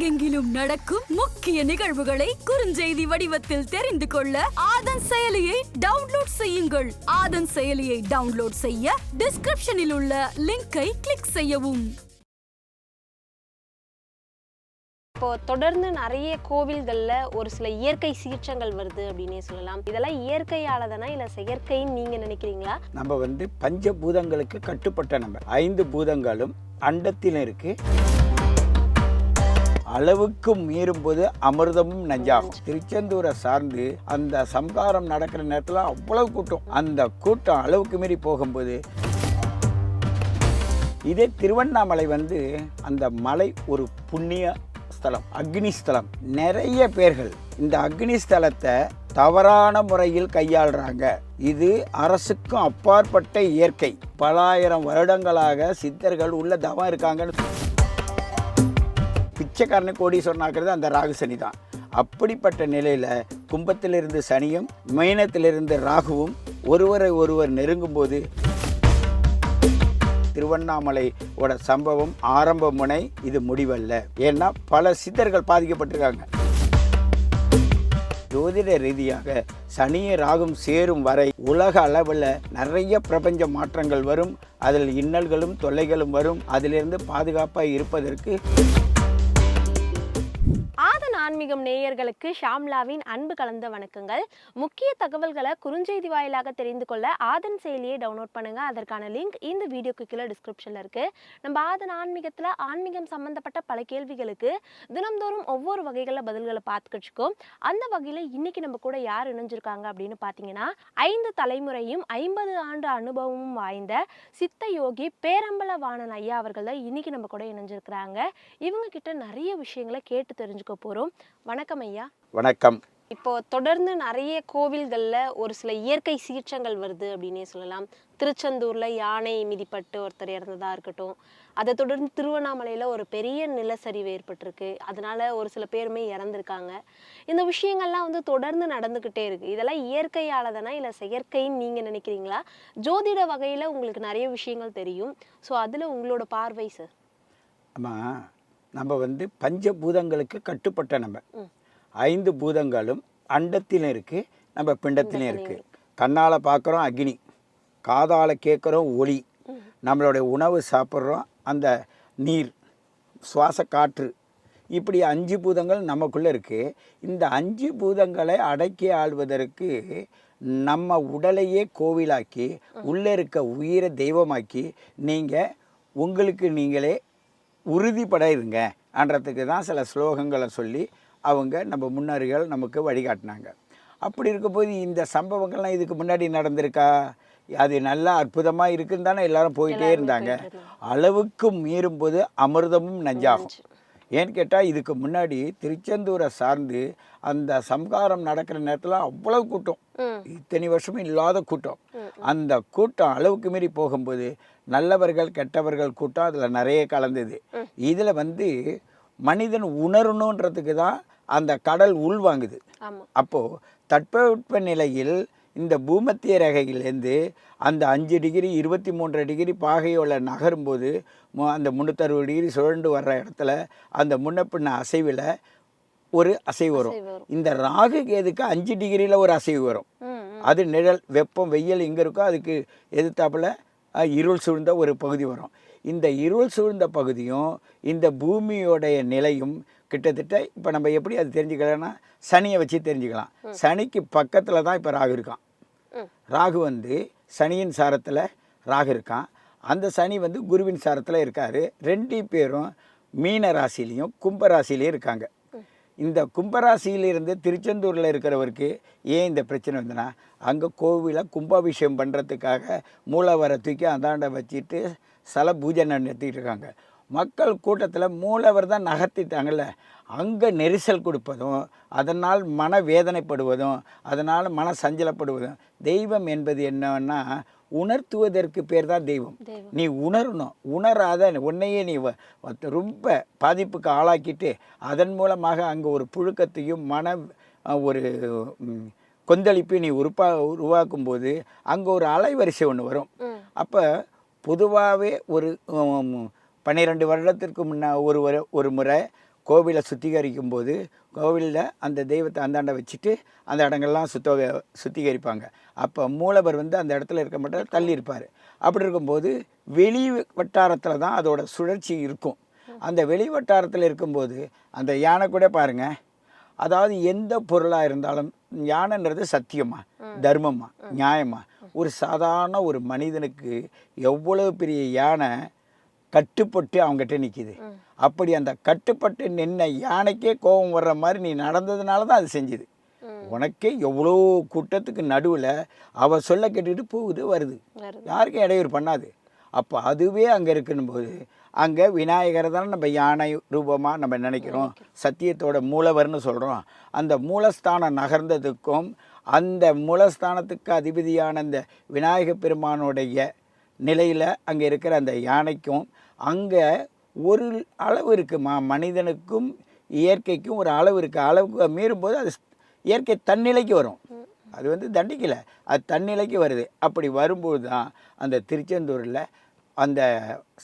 உலகெங்கிலும் நடக்கும் முக்கிய நிகழ்வுகளை குறுஞ்செய்தி வடிவத்தில் தெரிந்து கொள்ள ஆதன் செயலியை டவுன்லோட் செய்யுங்கள். ஆதன் செயலியை டவுன்லோட் செய்ய டிஸ்கிரிப்ஷனில் உள்ள லிங்கை கிளிக் செய்யவும். இப்போ தொடர்ந்து நிறைய கோவில்கள்ல ஒரு சில இயற்கை சீற்றங்கள் வருது அப்படின்னே சொல்லலாம். இதெல்லாம் இயற்கையால தானா இல்ல செயற்கைன்னு நீங்க நினைக்கிறீங்களா? நம்ம வந்து பஞ்சபூதங்களுக்கு கட்டுப்பட்ட நம்ம ஐந்து பூதங்களும் அண்டத்தில் இருக்கு. அளவுக்கு மீறும்போது அமிர்தமும் நஞ்சாகும். திருச்செந்தூரை சார்ந்து அந்த சம்காரம் நடக்கிற நேரத்தில் அவ்வளவு கூட்டம். அந்த கூட்டம் அளவுக்கு மீறி போகும்போது இதே திருவண்ணாமலை வந்து அந்த மலை ஒரு புண்ணிய ஸ்தலம் அக்னி ஸ்தலம். நிறைய பேர்கள் இந்த அக்னி ஸ்தலத்தை தவறான முறையில் கையாளுறாங்க. இது அரசுக்கும் அப்பாற்பட்ட இயற்கை. பலாயிரம் வருடங்களாக சித்தர்கள் உள்ள தவம் இருக்காங்கன்னு பிச்சைக்காரனு கோடீஸ்வரன் ஆக்குறது அந்த ராகு சனி தான். அப்படிப்பட்ட நிலையில் கும்பத்திலிருந்து சனியும் மீனத்திலிருந்து ராகுவும் ஒருவரை ஒருவர் நெருங்கும்போது திருவண்ணாமலையோட சம்பவம் ஆரம்ப முனை இது முடிவல்ல. ஏன்னா பல சித்தர்கள் பாதிக்கப்பட்டிருக்காங்க. ஜோதிட ரீதியாக சனியை ராகும் சேரும் வரை உலக அளவில் நிறைய பிரபஞ்ச மாற்றங்கள் வரும். அதில் இன்னல்களும் தொல்லைகளும் வரும். அதிலிருந்து பாதுகாப்பாக இருப்பதற்கு ஆன்மீகம் நேயர்களுக்கு ஷாம்லாவின் அன்பு கலந்த வணக்கங்கள். முக்கிய தகவல்களை குறுஞ்செய்தி வாயிலாக தெரிந்து கொள்ள ஆதன் செயலியை டவுன்லோட் பண்ணுங்கள் அதற்கான லிங்க் இந்த வீடியோக்கு கீழே டிஸ்கிரிப்ஷனில் இருக்குது நம்ம ஆதன் ஆன்மீகத்தில் ஆன்மீகம் சம்மந்தப்பட்ட பல கேள்விகளுக்கு தினம்தோறும் ஒவ்வொரு வகைகளில் பதில்களை பார்த்துக்கிச்சுக்கோம் அந்த வகையில் இன்றைக்கி நம்ம கூட யார் இணைஞ்சிருக்காங்க அப்படின்னு பார்த்தீங்கன்னா ஐந்து தலைமுறையும் ஐம்பது ஆண்டு அனுபவமும் வாய்ந்த சித்த யோகி பேரம்பல வாணன் ஐயா அவர்கள் தான் இன்றைக்கி நம்ம கூட இணைஞ்சிருக்கிறாங்க. இவங்க கிட்ட நிறைய விஷயங்களை கேட்டு தெரிஞ்சுக்க போகிறோம் வணக்கம் ஐயா. வணக்கம். இப்போ தொடர்ந்து நிறைய கோவில்கள்ல ஒரு சில இயற்கை சீற்றங்கள் வருது அப்படின்னே சொல்லலாம். திருச்செந்தூர்ல யானை மிதிப்பட்டு ஒருத்தர் இறந்ததா இருக்கட்டும். அதை தொடர்ந்து திருவண்ணாமலையில ஒரு பெரிய நிலச்சரிவு ஏற்பட்டிருக்கு. அதனால ஒரு சில பேருமே இறந்திருக்காங்க. இந்த விஷயங்கள்லாம் வந்து தொடர்ந்து நடந்துக்கிட்டே இருக்கு. இதெல்லாம் இயற்கையால தானா இல்லை செயற்கைன்னு நீங்க நினைக்கிறீங்களா? ஜோதிட வகையில உங்களுக்கு நிறைய விஷயங்கள் தெரியும். ஸோ அதுல உங்களோட பார்வை சார் ஆமாம் நம்ம வந்து பஞ்சபூதங்களுக்கு கட்டுப்பட்ட நம்ம. ஐந்து பூதங்களும் அண்டத்திலும் இருக்குது நம்ம பிண்டத்திலும் இருக்குது கண்ணால் பார்க்குறோம் அக்னி காதால் கேட்குறோம் ஒளி. நம்மளுடைய உணவு சாப்பிட்றோம் அந்த நீர் சுவாச காற்று. இப்படி அஞ்சு பூதங்கள் நமக்குள்ளே இருக்குது இந்த அஞ்சு பூதங்களை அடக்கி ஆள்வதற்கு நம்ம உடலையே கோவிலாக்கி உள்ளே இருக்க உயிரை தெய்வமாக்கி நீங்கள் உங்களுக்கு நீங்களே உறுதிப்பட இருங்க அன்றதுக்கு தான் சில ஸ்லோகங்களை சொல்லி அவங்க நம்ம முன்னோர்கள் நமக்கு வழிகாட்டினாங்க. அப்படி இருக்கும்போது இந்த சம்பவங்கள்லாம் இதுக்கு முன்னாடி நடந்திருக்கா? அது நல்லா அற்புதமாக இருக்குன்னு தானே எல்லாரும் போயிட்டே இருந்தாங்க. அளவுக்கு மீறும்போது அமிர்தமும் நஞ்சாகும். ஏன்னு கேட்டால் இதுக்கு முன்னாடி திருச்செந்தூரை சார்ந்து அந்த சம்காரம் நடக்கிற நேரத்தில் அவ்வளவு கூட்டம். இத்தனை வருஷமும் இல்லாத கூட்டம். அந்த கூட்டம் அளவுக்கு மீறி போகும்போது நல்லவர்கள் கெட்டவர்கள் கூட்டம் அதில் நிறைய கலந்தது. இதில் வந்து மனிதன் உணரணுன்றதுக்கு தான் அந்த கடல் உள்வாங்குது அப்போது தட்பவெட்ப நிலையில் இந்த பூமத்திய ரேகையிலேருந்து அந்த அஞ்சு டிகிரி இருபத்தி மூன்றரை டிகிரி பாகையோட நகரும்போது மு- அந்த முந்நூற்றறுபது டிகிரி சுழண்டு வர்ற இடத்துல அந்த முன்ன பின்ன அசைவில் ஒரு அசைவு வரும். இந்த ராகு கேதுக்கு அஞ்சு டிகிரியில் ஒரு அசைவு வரும். அது நிழல் வெப்பம் வெயில் எங்கே இருக்கோ அதுக்கு எதிர்த்தாப்புல இருள் சூழ்ந்த ஒரு பகுதி வரும். இந்த இருள் சூழ்ந்த பகுதியும் இந்த பூமியோடைய நிலையும் கிட்டத்தட்ட இப்போ நம்ம எப்படி அது தெரிஞ்சுக்கலாம்னா சனியை வச்சு தெரிஞ்சுக்கலாம். சனிக்கு பக்கத்தில் தான் இப்போ ராகு இருக்கான். ராகு வந்து சனியின் சாரத்தில் ராகு இருக்கான். அந்த சனி வந்து குருவின் சாரத்தில் இருக்கார். ரெண்டு பேரும் மீன ராசிலையும் கும்ப ராசிலையும் இருக்காங்க. இந்த கும்பராசியிலிருந்து திருச்செந்தூரில் இருக்கிறவருக்கு ஏன் இந்த பிரச்சனை வந்துன்னா அங்கே கோவிலை கும்பாபிஷேகம் பண்ணுறதுக்காக மூலவரை தூக்கி அந்தாண்ட வச்சுட்டு சில பூஜை நடத்திட்டு இருக்காங்க. மக்கள் கூட்டத்தில் மூலவர் தான் நகர்த்திட்டாங்கல்ல அங்கே நெரிசல் கொடுப்பதும் அதனால் மன வேதனைப்படுவதும் அதனால் மன சஞ்சலப்படுவதும் தெய்வம் என்பது என்னன்னா உணர்த்துவதற்கு பேர் தான் தெய்வம். நீ உணரணும். உணராத உன்னையே நீ ரொம்ப பாதிப்புக்கு ஆளாக்கிட்டு அதன் மூலமாக அங்கே ஒரு புழுக்கத்தையும் மன ஒரு ம், கொந்தளிப்பையும் நீ உருப்பா உருவாக்கும் போது அங்கே ஒரு அலைவரிசை ஒன்று வரும். அப்போ பொதுவாகவே ஒரு பன்னிரெண்டு வருடத்திற்கு முன்ன ஒரு ஒரு முறை கோவிலை சுத்திகரிக்கும் போது கோவிலில் அந்த தெய்வத்தை அந்தாண்ட வச்சுட்டு அந்த இடங்கள்லாம் சுத்த சுத்திகரிப்பாங்க. அப்போ மூலவர் வந்து அந்த இடத்துல இருக்க மாட்டார் தள்ளி இருப்பார் அப்படி இருக்கும்போது வெளி வட்டாரத்தில் தான் அதோட சுழற்சி இருக்கும். அந்த வெளி வட்டாரத்தில் இருக்கும்போது அந்த யானை கூட பாருங்க. அதாவது எந்த பொருளாக இருந்தாலும் யானைன்றது சத்தியமா தர்மமா நியாயமா. ஒரு சாதாரண ஒரு மனிதனுக்கு எவ்வளவு பெரிய யானை கட்டுப்பட்டு அவங்ககிட்ட நிற்கிது அப்படி அந்த கட்டுப்பட்டு நின்ன யானைக்கே கோபம் வர்ற மாதிரி நீ நடந்ததுனால தான் அது செஞ்சுது. உனக்கே எவ்வளோ கூட்டத்துக்கு நடுவில் அவ சொல்ல கேட்டுக்கிட்டு போகுது வருது. வருது. யாருக்கும் இடையூறு பண்ணாது. அப்போ அதுவே அங்கே இருக்கும்போது அங்கே விநாயகரை தானே நம்ம யானை ரூபமாக நம்ம நினைக்கிறோம். சத்தியத்தோட மூலவர்னு சொல்கிறோம் அந்த மூலஸ்தானம் நகர்ந்ததுக்கும் அந்த மூலஸ்தானத்துக்கு அதிபதியான அந்த விநாயக பெருமானுடைய நிலையில் அங்கே இருக்கிற அந்த யானைக்கும் அங்கே ஒரு அளவு இருக்குமா? மனிதனுக்கும் இயற்கைக்கும் ஒரு அளவு இருக்குது அளவுக்கு மீறும்போது அது இயற்கை தன்னிலைக்கு வரும். அது வந்து தண்டிக்கலை. அது தன்னிலைக்கு வருது. அப்படி வரும்போது தான் அந்த திருச்செந்தூரில் அந்த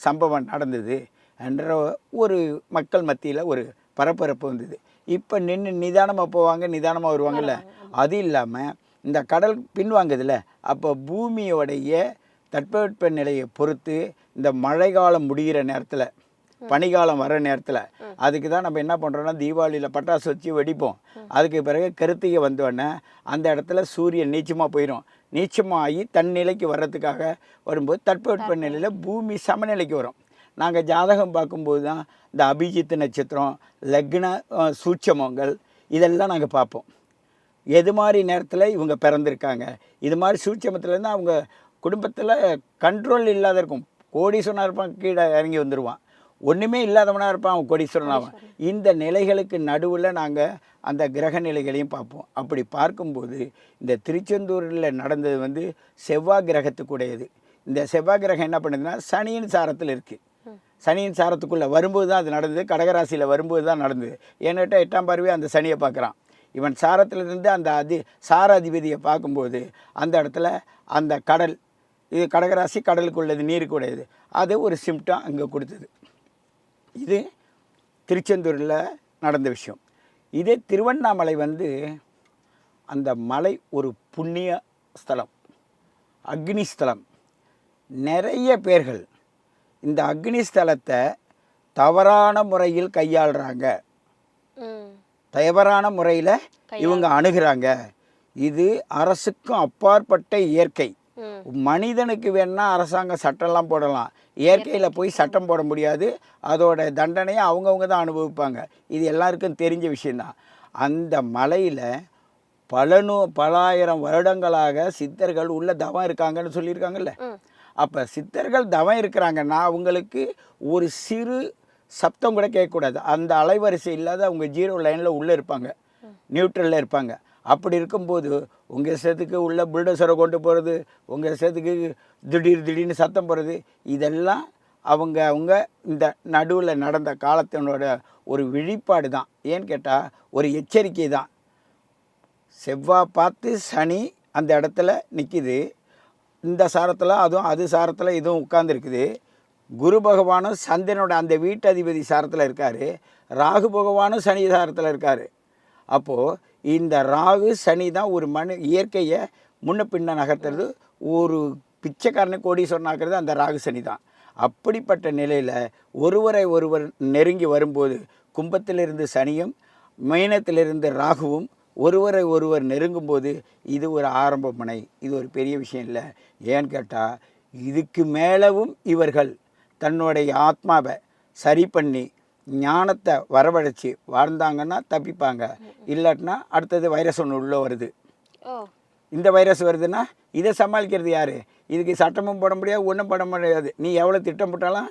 சம்பவம் நடந்தது என்ற ஒரு மக்கள் மத்தியில் ஒரு பரபரப்பு வந்தது. இப்போ நின்று நிதானமாக போவாங்க நிதானமாக வருவாங்கல்ல. அது இல்லாமல் இந்த கடல் பின்வாங்குதுல்ல. அப்போ பூமியோடைய தட்பவெட்ப நிலையை பொறுத்து இந்த மழை காலம் முடிகிற நேரத்தில் பனிக்காலம் வர நேரத்தில் அதுக்கு தான் நம்ம என்ன பண்ணுறோம்னா தீபாவளியில் பட்டாசு வச்சு வெடிப்போம். அதுக்கு பிறகு கருத்திகை வந்தோடனே அந்த இடத்துல சூரியன் நீச்சமாக போயிடும் நீச்சமாகி தன்னிலைக்கு வர்றதுக்காக வரும்போது தட்பவெட்ப நிலையில் பூமி சமநிலைக்கு வரும். நாங்கள் ஜாதகம் பார்க்கும்போது தான் இந்த அபிஜித் நட்சத்திரம் லக்ன சூட்சமங்கள் இதெல்லாம் நாங்கள் பார்ப்போம். எது மாதிரி நேரத்தில் இவங்க பிறந்திருக்காங்க? இது மாதிரி சூட்சமத்துலேருந்து அவங்க குடும்பத்தில் கண்ட்ரோல் இல்லாத இருக்கும். கோடீஸ்வரனாக இருப்பான் கீழே இறங்கி வந்துடுவான் ஒன்றுமே இல்லாதவனாக இருப்பான் அவன் கோடீஸ்வரன் ஆவான் இந்த நிலைகளுக்கு நடுவில் நாங்கள் அந்த கிரக நிலைகளையும் பார்ப்போம். அப்படி பார்க்கும்போது இந்த திருச்செந்தூரில் நடந்தது வந்து செவ்வாய் கிரகத்துக்குடையது. இந்த செவ்வாய் கிரகம் என்ன பண்ணுதுன்னா சனியின் சாரத்தில் இருக்குது சனியின் சாரத்துக்குள்ளே வரும்போது தான் அது நடந்தது. கடகராசியில் வரும்போது தான் நடந்தது. ஏன்னுட்டா எட்டாம் பார்வையே அந்த சனியை பார்க்குறான். இவன் சாரத்திலிருந்து அந்த அதி சார அதிபதியை பார்க்கும்போது அந்த இடத்துல அந்த கடல் இது கடகராசி கடலுக்கு உள்ளது நீருக்கு உடையது அது ஒரு சிம்டம் அங்கே கொடுத்தது. இது திருச்செந்தூரில் நடந்த விஷயம். இதே திருவண்ணாமலை வந்து அந்த மலை ஒரு புண்ணிய ஸ்தலம் அக்னி ஸ்தலம். நிறைய பேர்கள் இந்த அக்னி ஸ்தலத்தை தவறான முறையில் கையாளுறாங்க. தவறான முறையில் இவங்க அணுகுறாங்க. இது அரசுக்கும் அப்பாற்பட்ட இயற்கை. மனிதனுக்கு வேணா அரசாங்கம் சட்டம்லாம் போடலாம். இயற்கையில் போய் சட்டம் போட முடியாது. அதோட தண்டனையை அவங்கவுங்க தான் அனுபவிப்பாங்க. இது எல்லாருக்கும் தெரிஞ்ச விஷயந்தான் அந்த மலையில் பல நூ பலாயிரம் வருடங்களாக சித்தர்கள் உள்ள தவம் இருக்காங்கன்னு சொல்லியிருக்காங்கல்ல. அப்போ சித்தர்கள் தவம் இருக்கிறாங்கன்னா அவங்களுக்கு ஒரு சிறு சப்தம் கூட கேட்கக்கூடாது. அந்த அலைவரிசை இல்லாத அவங்க ஜீரோ லைனில் உள்ளே இருப்பாங்க. நியூட்ரலில் இருப்பாங்க. அப்படி இருக்கும்போது உங்கள் இஷ்டத்துக்கு உள்ள புல்டோசரை கொண்டு போகிறது உங்கள் இஷ்டத்துக்கு திடீர் திடீர்னு சத்தம் போகிறது இதெல்லாம் அவங்க அவங்க இந்த நடுவில் நடந்த காலத்தினோட ஒரு விழிப்பாடு தான். ஏன்னு கேட்டால் ஒரு எச்சரிக்கை தான். செவ்வாய் பார்த்து சனி அந்த இடத்துல நிற்கிது இந்த சாரத்தில் அதுவும் அது சாரத்தில் இதுவும் உட்கார்ந்துருக்குது. குரு பகவானும் சந்திரனோட அந்த வீட்டு அதிபதி சாரத்தில் இருக்கார். ராகு பகவானும் சனி சாரத்தில் இருக்கார். அப்போது இந்த ராகு சனி தான் ஒரு மனு இயற்கையை முன்ன பின்ன நகர்த்துறது. ஒரு பிச்சைக்காரனை கோடீஸ்வரன் சொன்னாக்கிறது அந்த ராகு சனி தான். அப்படிப்பட்ட நிலையில் ஒருவரை ஒருவர் நெருங்கி வரும்போது கும்பத்திலிருந்து சனியும் மீனத்திலிருந்து ராகுவும் ஒருவரை ஒருவர் நெருங்கும்போது இது ஒரு ஆரம்ப முனை. இது ஒரு பெரிய விஷயம் இல்லை. ஏன்னு கேட்டால் இதுக்கு மேலவும் இவர்கள் தன்னுடைய ஆத்மாவை சரி பண்ணி ஞானத்தை வரவழைச்சி வாழ்ந்தாங்கன்னா தப்பிப்பாங்க. இல்லாட்டினா அடுத்தது வைரஸ் ஒன்று உள்ளே வருது. இந்த வைரஸ் வருதுன்னா இதை சமாளிக்கிறது யார்? இதுக்கு சட்டமும் போட முடியாது ஒன்றும் போட முடியாது. நீ எவ்வளோ திட்டம் போட்டாலும்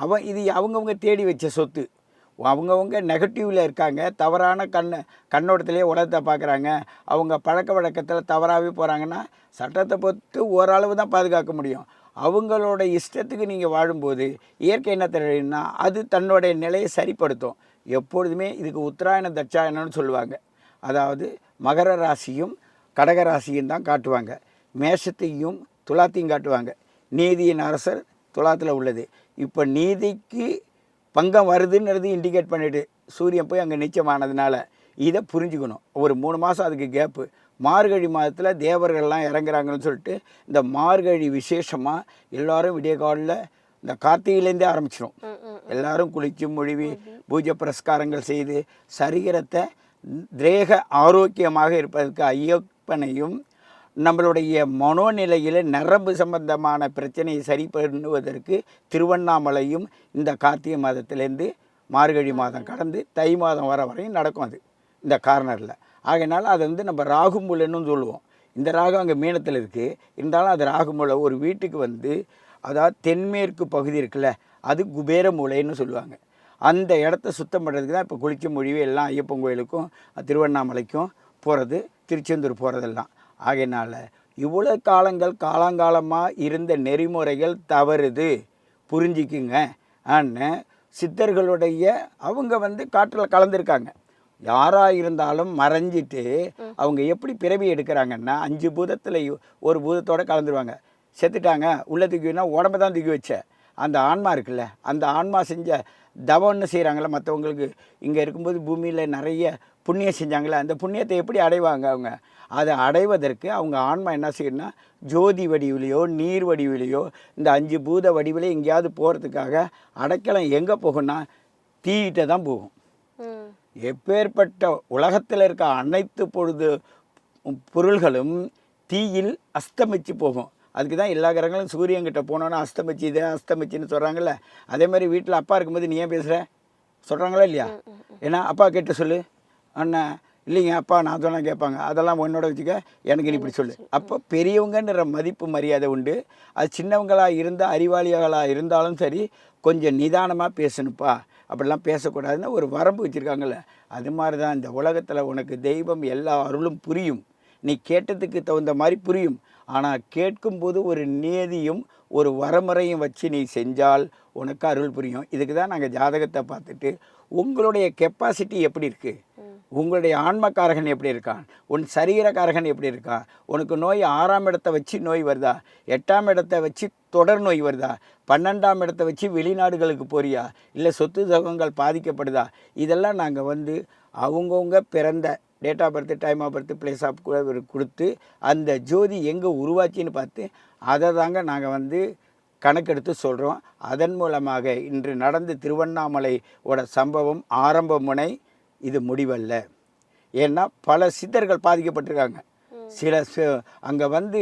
அவன் இது அவங்கவுங்க தேடி வச்ச சொத்து. அவங்கவுங்க நெகட்டிவில் இருக்காங்க தவறான கண்ணு கண்ணோட்டத்திலே உலகத்தை பார்க்குறாங்க. அவங்க பழக்க வழக்கத்தில் தவறாகவே போகிறாங்கன்னா சட்டத்தை பொறுத்து ஓரளவு தான் பாதுகாக்க முடியும். அவங்களோட இஷ்டத்துக்கு நீங்கள் வாழும்போது இயற்கை என்ன தெரியும்னா அது தன்னுடைய நிலையை சரிப்படுத்தும். எப்பொழுதுமே இதுக்கு உத்தராயண தட்சாயணம்னு சொல்லுவாங்க. அதாவது மகர ராசியும் கடக ராசியும் தான் காட்டுவாங்க. மேஷத்தையும் துலாத்தையும் காட்டுவாங்க. நீதியின் அரசர் துலாத்தில் உள்ளது. இப்போ நீதிக்கு பங்கம் வருதுன்றது இண்டிகேட் பண்ணிவிட்டு சூரியன் போய் அங்கே நிச்சயமானதுனால இதை புரிஞ்சுக்கணும். ஒரு மூணு மாதம் அதுக்கு கேப்பு மார்கழி மாதத்தில் தேவர்கள்லாம் இறங்குறாங்கன்னு சொல்லிட்டு இந்த மார்கழி விசேஷமாக எல்லாரும் விடிய காலில் இந்த கார்த்திகையிலேருந்தே ஆரம்பிச்சிடும். எல்லாரும் குளிச்சு மொழிவி பூஜை புரஸ்காரங்கள் செய்து சரீரத்தை தேக ஆரோக்கியமாக இருப்பதற்கு ஐயப்பனையும் நம்மளுடைய மனோநிலையில் நரம்பு சம்பந்தமான பிரச்சனையை சரி பண்ணுவதற்கு திருவண்ணாமலையும் இந்த கார்த்திகை மாதத்திலேருந்து மார்கழி மாதம் கடந்து தை மாதம் வர வரையும் நடக்கும் அது. இந்த கார்னரில். ஆகையினால அதை வந்து நம்ம ராகுமுலைன்னு சொல்லுவோம். இந்த ராகம் அங்கே மீனத்தில் இருக்குது இருந்தாலும் அது ராகுமுலை ஒரு வீட்டுக்கு வந்து அதாவது தென்மேற்கு பகுதி இருக்குல்ல அது குபேர மூலைன்னு சொல்லுவாங்க. அந்த இடத்த சுத்தம் பண்ணுறதுக்கு தான் இப்போ குளிக்க மொழிவு எல்லாம் ஐயப்பன் கோயிலுக்கும் திருவண்ணாமலைக்கும் போகிறது திருச்செந்தூர் போகிறதெல்லாம் ஆகையினால இவ்வளோ காலங்கள் காலங்காலமாக இருந்த நெறிமுறைகள் தவறுது. புரிஞ்சிக்குங்க. ஆன்னு சித்தர்களுடைய அவங்க வந்து காற்றில் கலந்துருக்காங்க. யாராக இருந்தாலும் மறைஞ்சிட்டு அவங்க எப்படி பிறவி எடுக்கிறாங்கன்னா அஞ்சு பூதத்தில் ஒரு பூதத்தோட கலந்துருவாங்க. செத்துட்டாங்க உள்ள தூக்கினா உடம்ப தான் தூக்கி வச்ச. அந்த ஆன்மா இருக்குல்ல அந்த ஆன்மா செஞ்ச தவம்னு செய்கிறாங்களே மற்றவங்களுக்கு இங்கே இருக்கும்போது பூமியில் நிறைய புண்ணியம் செஞ்சாங்களே அந்த புண்ணியத்தை எப்படி அடைவாங்க அவங்க? அதை அடைவதற்கு அவங்க ஆன்மா என்ன செய்யணும்னா ஜோதி வடிவிலையோ நீர் வடிவிலையோ இந்த அஞ்சு பூத வடிவிலே எங்கேயாவது போகிறதுக்காக அடைக்கலம் எங்கே போகும்னா தீயிட்ட தான் போகும். எப்பேற்பட்ட உலகத்தில் இருக்க அனைத்து பொழுது பொருள்களும் தீயில் அஸ்தமிச்சு போகும். அதுக்கு தான் எல்லா கிரகங்களும் சூரியன்கிட்ட போனோன்னா அஸ்தமிச்சு இதே அஸ்தமிச்சுன்னு சொல்கிறாங்கல்ல அதே மாதிரி வீட்டில் அப்பா இருக்கும்போது நீ ஏன் பேசுகிற சொல்கிறாங்களா இல்லையா? ஏன்னா அப்பா கிட்ட சொல்லு. அண்ணன் இல்லைங்க அப்பா நான் சொன்னா கேட்பாங்க. அதெல்லாம் உன்னோட வச்சுக்க எனக்கு நீ இப்படி சொல்லு. அப்போ பெரியவங்கன்ற மதிப்பு மரியாதை உண்டு. அது சின்னவங்களாக இருந்தால் அறிவாளிகளாக இருந்தாலும் சரி கொஞ்சம் நிதானமாக பேசணுப்பா அப்படிலாம் பேசக்கூடாதுன்னு ஒரு வரம்பு வச்சுருக்காங்கல்ல. அது மாதிரி தான் இந்த உலகத்தில் உனக்கு தெய்வம் எல்லா அருளும் புரியும். நீ கேட்டதுக்கு தகுந்த மாதிரி புரியும். ஆனால் கேட்கும்போது ஒரு நியதியும் ஒரு வரமுறையும் வச்சு நீ செஞ்சால் உனக்கு அருள் புரியும். இதுக்கு தான் நாங்கள் ஜாதகத்தை பார்த்துட்டு உங்களுடைய கெப்பாசிட்டி எப்படி இருக்குது உங்களுடைய ஆன்மக்காரகன் எப்படி இருக்கான்? உன் சரீரக்காரகன் எப்படி இருக்கான்? உனக்கு நோய் ஆறாம் இடத்தை வச்சு நோய் வருதா? எட்டாம் இடத்தை வச்சு தொடர் நோய் வருதா? பன்னெண்டாம் இடத்தை வச்சு வெளிநாடுகளுக்கு போறியா? இல்லை சொத்து சுகங்கள் பாதிக்கப்படுதா? இதெல்லாம் நாங்கள் வந்து அவங்கவுங்க பிறந்த date of birth time of birth place of கொடுத்து அந்த ஜோதி எங்கே உருவாச்சின்னு பார்த்து அதை தாங்க நாங்கள் வந்து கணக்கெடுத்து சொல்கிறோம் அதன் மூலமாக இன்று நடந்த திருவண்ணாமலையோட சம்பவம் ஆரம்ப முனை இது முடிவல்ல. ஏன்னா பல சித்தர்கள் பாதிக்கப்பட்டிருக்காங்க. சில அங்கே வந்து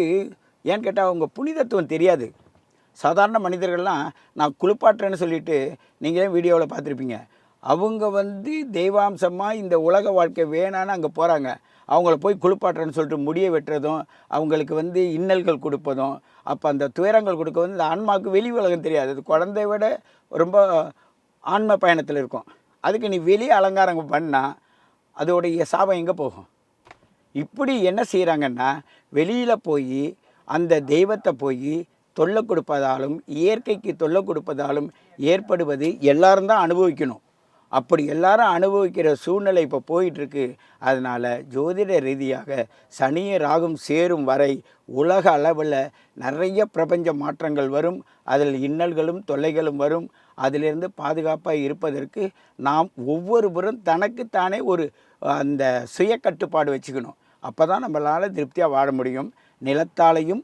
ஏன்னு கேட்டால் அவங்க புனிதத்துவம் தெரியாது. சாதாரண மனிதர்கள்லாம் நான் குளிப்பாட்டுறேன்னு சொல்லிட்டு நீங்களே வீடியோவில் பார்த்துருப்பீங்க. அவங்க வந்து தெய்வாம்சமாக இந்த உலக வாழ்க்கை வேணான்னு அங்கே போகிறாங்க அவங்கள போய் குளிப்பாட்டுறேன்னு சொல்லிட்டு முடிய வெட்டுறதும் அவங்களுக்கு வந்து இன்னல்கள் கொடுப்பதும் அப்போ அந்த துயரங்கள் கொடுக்க வந்து இந்த ஆன்மாவுக்கு வெளி உலகம் தெரியாது. அது குழந்தைய விட ரொம்ப ஆன்ம பயணத்தில் இருக்கும். அதுக்கு நீ வெளியே அலங்காரம் பண்ணால் அதோடைய சாபம் எங்கே போகும்? இப்படி என்ன செய்கிறாங்கன்னா வெளியில் போய் அந்த தெய்வத்தை போய் தொல்லை கொடுப்பதாலும் இயற்கைக்கு தொல்லை கொடுப்பதாலும் ஏற்படுவது எல்லாரும் தான் அனுபவிக்கணும். அப்படி எல்லாரும் அனுபவிக்கிற சூழ்நிலை இப்போ போயிட்டுருக்கு. அதனால் ஜோதிட ரீதியாக சனிய ராகும் சேரும் வரை உலக அளவில் நிறைய பிரபஞ்ச மாற்றங்கள் வரும். அதில் இன்னல்களும் தொல்லைகளும் வரும். அதிலிருந்து பாதுகாப்பாக இருப்பதற்கு நாம் ஒவ்வொருவரும் தனக்குத்தானே ஒரு அந்த சுய கட்டுப்பாடு வச்சுக்கணும். அப்போ தான் நம்மளால் திருப்தியாக வாழ முடியும். நிலத்தாலையும்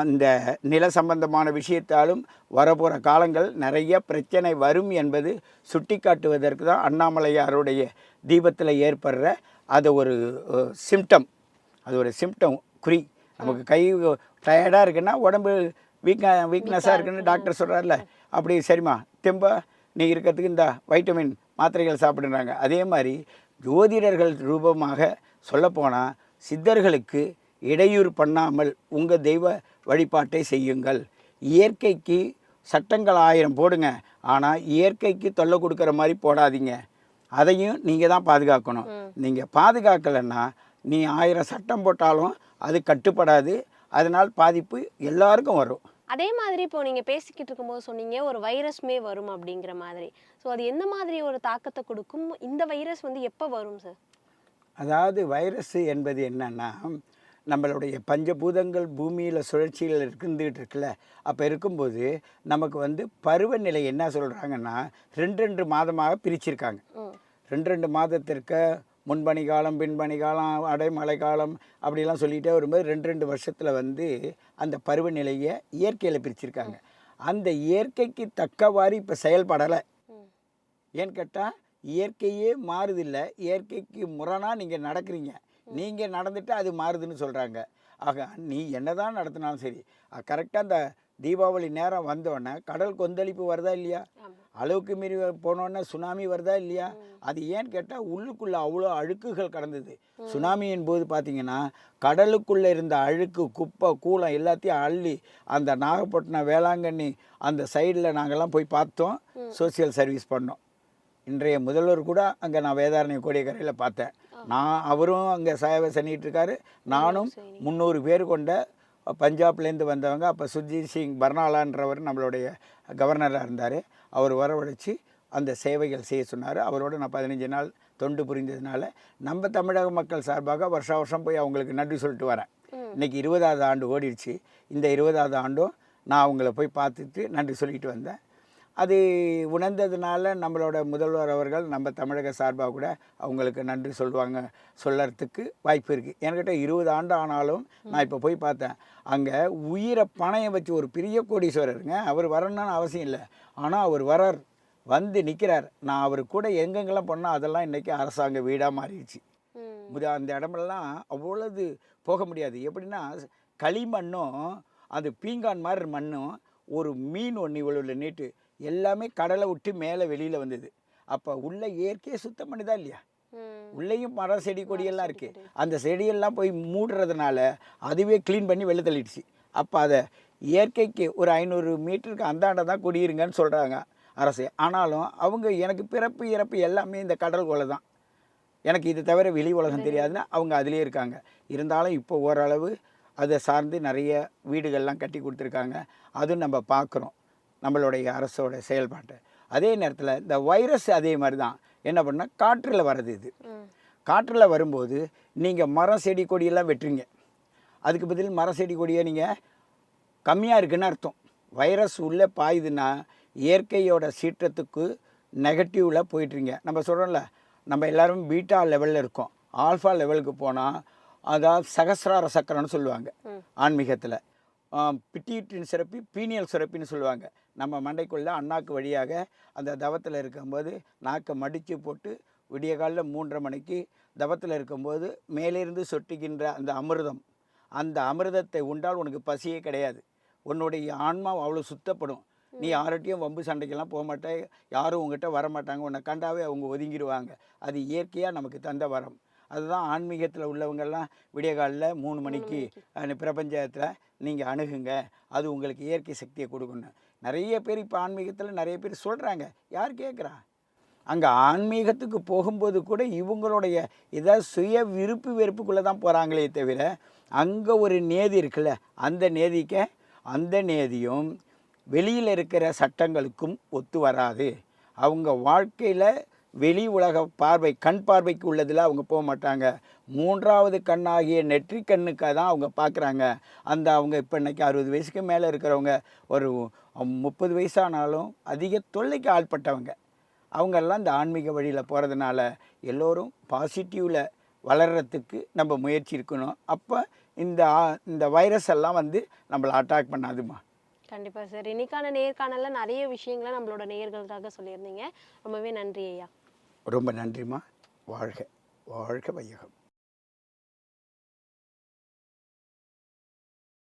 அந்த நில சம்பந்தமான விஷயத்தாலும் வரப்போகிற காலங்கள் நிறைய பிரச்சனை வரும் என்பது சுட்டி காட்டுவதற்கு தான் அண்ணாமலையாருடைய தீபத்தில் ஏற்படுற அது ஒரு சிம்டம் அது ஒரு சிம்டம் குறி. நமக்கு கை டயர்டாக இருக்குன்னா உடம்பு வீக் வீக்னஸாக இருக்குன்னு டாக்டர் சொல்கிறார்ல அப்படி சரிம்மா தெம்பா நீ இருக்கிறதுக்கு இந்த வைட்டமின் மாத்திரைகள் சாப்பிடுறாங்க. அதே மாதிரி ஜோதிடர்கள் ரூபமாக சொல்லப்போனால் சித்தர்களுக்கு இடையூறு பண்ணாமல் உங்கள் தெய்வ வழிபாட்டை செய்யுங்கள். இயற்கைக்கு சட்டங்கள் ஆயிரம் போடுங்க. ஆனால் இயற்கைக்கு தொல்லை கொடுக்குற மாதிரி போடாதீங்க. அதையும் நீங்கள் தான் பாதுகாக்கணும். நீங்கள் பாதுகாக்கலைன்னா நீ ஆயிரம் சட்டம் போட்டாலும் அது கட்டுப்படாது. அதனால் பாதிப்பு எல்லாருக்கும் வரும். அதே மாதிரி இப்போ நீங்க பேசிக்கிட்டு இருக்கும்போது சொன்னீங்க ஒரு வைரஸ்மே வரும் அப்படிங்கிற மாதிரி. ஸோ அது எந்த மாதிரி ஒரு தாக்கத்தை கொடுக்கும்? இந்த வைரஸ் வந்து எப்போ வரும் சார் அதாவது வைரஸ் என்பது என்னன்னா நம்மளுடைய பஞ்சபூதங்கள் பூமியில் சுழற்சியில் இருந்துகிட்டு இருக்குல்ல அப்போ இருக்கும்போது நமக்கு வந்து பருவநிலை என்ன சொல்கிறாங்கன்னா ரெண்டு ரெண்டு மாதமாக பிரிச்சிருக்காங்க. ரெண்டு ரெண்டு மாதத்திற்கு முன்பணி காலம் பின்பணி காலம் அடைமழை காலம் அப்படிலாம் சொல்லிகிட்டே வரும்போது ரெண்டு ரெண்டு வருஷத்தில் வந்து அந்த பருவநிலையை இயற்கையில் பிரிச்சிருக்காங்க. அந்த இயற்கைக்கு தக்கவாறு இப்போ செயல்படலை. ஏன்னு கேட்டால் இயற்கையே மாறுதில்ல. இயற்கைக்கு முரணாக நீங்கள் நடக்கிறீங்க. நீங்கள் நடந்துட்டு அது மாறுதுன்னு சொல்கிறாங்க ஆக நீ என்ன தான் நடத்தினாலும் சரி கரெக்டாக அந்த தீபாவளி நேரம் வந்தோடனே கடல் கொந்தளிப்பு வருதா இல்லையா. அளவுக்கு மீறி போனோடனே சுனாமி வருதா இல்லையா? அது ஏன்னு கேட்டால் உள்ளுக்குள்ளே அவ்வளோ அழுக்குகள் கடந்தது. சுனாமியின் போது பார்த்தீங்கன்னா கடலுக்குள்ளே இருந்த அழுக்கு குப்பை கூலம் எல்லாத்தையும் அள்ளி அந்த நாகப்பட்டினம் வேளாங்கண்ணி அந்த சைடில் நாங்கள்லாம் போய் பார்த்தோம். சோசியல் சர்வீஸ் பண்ணோம். இன்றைய முதல்வர் கூட அங்கே நான் வேதாரண்ய கோடியக்கரையில் பார்த்தேன். நான் அவரும் அங்கே சேவை பண்ணிட்டு இருக்காரு. நானும் முந்நூறு பேர் கொண்ட பஞ்சாப்லேருந்து வந்தவங்க அப்போ சுர்ஜித் சிங் பர்னாலான்றவர் நம்மளுடைய கவர்னராக இருந்தார். அவர் வரவழைச்சு அந்த சேவைகள் செய்ய சொன்னார். அவரோட நான் பதினஞ்சு நாள் தொண்டு புரிந்ததுனால நம்ம தமிழக மக்கள் சார்பாக வருஷா வருஷம் போய் அவங்களுக்கு நன்றி சொல்லிட்டு வரேன். இன்னைக்கு இருபதாவது ஆண்டு ஓடிடுச்சு. இந்த இருபதாவது ஆண்டும் நான் அவங்கள போய் பார்த்துட்டு நன்றி சொல்லிட்டு வந்தேன். அது உணர்ந்ததுனால நம்மளோட முதல்வர் அவர்கள் நம்ம தமிழக சார்பாக கூட அவங்களுக்கு நன்றி சொல்லுவாங்க சொல்லறதுக்கு வாய்ப்பு இருக்குது என்கிட்ட இருபது ஆண்டு ஆனாலும் நான் இப்போ போய் பார்த்தேன். அங்கே உயிரை பணையம் வச்சு ஒரு பெரிய கோடீஸ்வரருங்க. அவர் வரணும்னு அவசியம் இல்லை. ஆனால் அவர் வரார் வந்து நிற்கிறார் நான் அவர் கூட எங்கெங்கெல்லாம் போனால் அதெல்லாம் இன்றைக்கி அரசாங்க வீடாக மாறிடுச்சு. முத அந்த இடமெல்லாம் அவ்வளவு போக முடியாது. எப்படின்னா களிமண்ணும் அது பீங்கான் மாதிரி மண்ணும் ஒரு மீன் ஒன்று இவ்வளோ நீட்டு. எல்லாமே கடலை விட்டு மேலே வெளியில் வந்தது. அப்போ உள்ள இயற்கையை சுத்தம் பண்ணுதா இல்லையா. உள்ளேயும் மரம் செடி கொடியெல்லாம் இருக்குது அந்த செடியெல்லாம் போய் மூடுறதுனால அதுவே க்ளீன் பண்ணி வெளில தள்ளிடுச்சு. அப்போ அதை இயற்கைக்கு ஒரு ஐநூறு மீட்டருக்கு அந்தாண்ட தான் குடியிருங்கன்னு சொல்கிறாங்க அரசு. ஆனாலும் அவங்க எனக்கு பிறப்பு இறப்பு எல்லாமே இந்த கடல் கொலை தான். எனக்கு இது தவிர வெளி உலகம் தெரியாதுன்னா அவங்க அதிலே இருக்காங்க. இருந்தாலும் இப்போ ஓரளவு அதை சார்ந்து நிறைய வீடுகள்லாம் கட்டி கொடுத்துருக்காங்க. அதுவும் நம்ம பார்க்குறோம். நம்மளுடைய அரசோட செயல்பாட்டை. அதே நேரத்தில் இந்த வைரஸ் அதே மாதிரி தான். என்ன பண்ணால் காற்றில் வர்றது இது. காற்றில் வரும்போது நீங்கள் மரம் செடி கொடியெல்லாம் வெட்டுறீங்க. அதுக்கு பதில் மரம் செடி கொடியை நீங்கள் கம்மியாக இருக்குன்னு அர்த்தம். வைரஸ் உள்ளே பாயுதுன்னா இயற்கையோட சீற்றத்துக்கு நெகட்டிவில் போயிட்டுருங்க நம்ம சொல்கிறோம்ல நம்ம எல்லாரும் பீட்டா லெவலில் இருக்கோம். ஆல்ஃபா லெவலுக்கு போனால் அதாவது சகசிரார சக்கரம்னு சொல்லுவாங்க ஆன்மீகத்தில். பிட்டியூட்டின் சுரப்பி பீனியல் சுரப்பின்னு சொல்லுவாங்க. நம்ம மண்டைக்குள்ளே அண்ணாக்கு வழியாக அந்த தவத்தில் இருக்கும்போது நாக்கை மடித்து போட்டு விடிய காலில் மூன்றரை மணிக்கு தவத்தில் இருக்கும்போது மேலிருந்து சொட்டுகின்ற அந்த அமிர்தம். அந்த அமிர்தத்தை உண்டால் உனக்கு பசியே கிடையாது. உன்னுடைய ஆன்மா அவ்வளோ சுத்தப்படும். நீ யார்கிட்டயும் வம்பு சண்டைக்கெல்லாம் போக மாட்டே. யாரும் உங்ககிட்ட வர மாட்டாங்க உன்னை கண்டாவே அவங்க ஒதுங்கிடுவாங்க அது இயற்கையாக நமக்கு தந்த வரம். அதுதான் ஆன்மீகத்தில் உள்ளவங்கெல்லாம் விடிய காலில் மூணு மணிக்கு அந்த பிரபஞ்சத்தில் நீங்கள் அணுகுங்க. அது உங்களுக்கு இயற்கை சக்தியை கொடுக்கணும் நிறைய பேர் இப்போ ஆன்மீகத்தில் நிறைய பேர் சொல்கிறாங்க யார் கேட்குறா அங்கே ஆன்மீகத்துக்கு போகும்போது கூட இவங்களுடைய ஏதாவது சுய விருப்பு வெறுப்புக்குள்ளே தான் போகிறாங்களே தவிர அங்கே ஒரு நேதி இருக்குல்ல அந்த நேதிக்க அந்த நேதியும் வெளியில் இருக்கிற சட்டங்களுக்கும் ஒத்து வராது. அவங்க வாழ்க்கையில் வெளி உலக பார்வை கண் பார்வைக்கு உள்ளதில் அவங்க போக மாட்டாங்க. மூன்றாவது கண்ணாகிய நெற்றி கண்ணுக்காக தான் அவங்க பார்க்குறாங்க அந்த அவங்க இப்போ இன்றைக்கி அறுபது வயசுக்கு மேலே இருக்கிறவங்க ஒரு முப்பது வயசானாலும் அதிக தொல்லைக்கு ஆள்பட்டவங்க. அவங்கெல்லாம் இந்த ஆன்மீக வழியில் போகிறதுனால எல்லோரும் பாசிட்டிவில் வளர்கிறதுக்கு நம்ம முயற்சி இருக்கணும். அப்போ இந்த இந்த வைரஸ் எல்லாம் வந்து நம்மளை அட்டாக் பண்ணாதுமா கண்டிப்பா சார். இன்னைக்கான நேர்காணல்ல நிறைய விஷயங்களை நம்மளோட நேயர்களுக்காக சொல்லியிருந்தீங்க. ரொம்பவே நன்றி ஐயா. ரொம்ப நன்றிம்மா. வாழ்க. வாழ்க வையகம்.